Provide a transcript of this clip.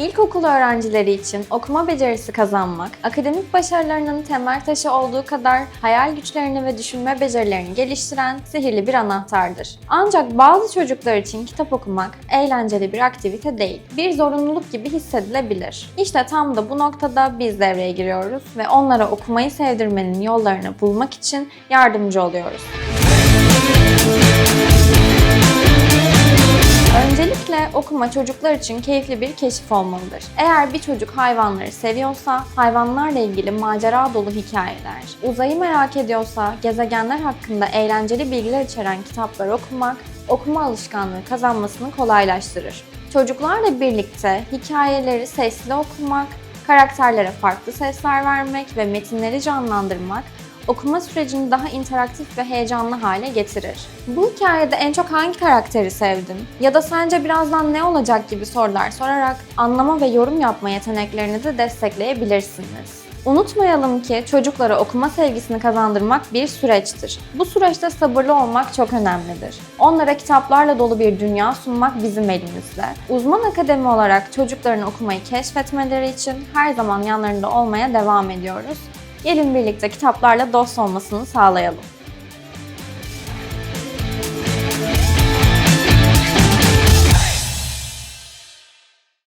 İlkokul öğrencileri için okuma becerisi kazanmak, akademik başarılarının temel taşı olduğu kadar hayal güçlerini ve düşünme becerilerini geliştiren sihirli bir anahtardır. Ancak bazı çocuklar için kitap okumak eğlenceli bir aktivite değil, bir zorunluluk gibi hissedilebilir. İşte tam da bu noktada biz devreye giriyoruz ve onlara okumayı sevdirmenin yollarını bulmak için yardımcı oluyoruz. Öncelikle okuma çocuklar için keyifli bir keşif olmalıdır. Eğer bir çocuk hayvanları seviyorsa, hayvanlarla ilgili macera dolu hikayeler, uzayı merak ediyorsa, gezegenler hakkında eğlenceli bilgiler içeren kitaplar okumak, okuma alışkanlığı kazanmasını kolaylaştırır. Çocuklarla birlikte hikayeleri sesli okumak, karakterlere farklı sesler vermek ve metinleri canlandırmak okuma sürecini daha interaktif ve heyecanlı hale getirir. Bu hikayede en çok hangi karakteri sevdin? Ya da sence birazdan ne olacak gibi sorular sorarak anlama ve yorum yapma yeteneklerini de destekleyebilirsiniz. Unutmayalım ki çocuklara okuma sevgisini kazandırmak bir süreçtir. Bu süreçte sabırlı olmak çok önemlidir. Onlara kitaplarla dolu bir dünya sunmak bizim elimizde. Uzman akademi olarak çocukların okumayı keşfetmeleri için her zaman yanlarında olmaya devam ediyoruz. Gelin birlikte kitaplarla dost olmasını sağlayalım.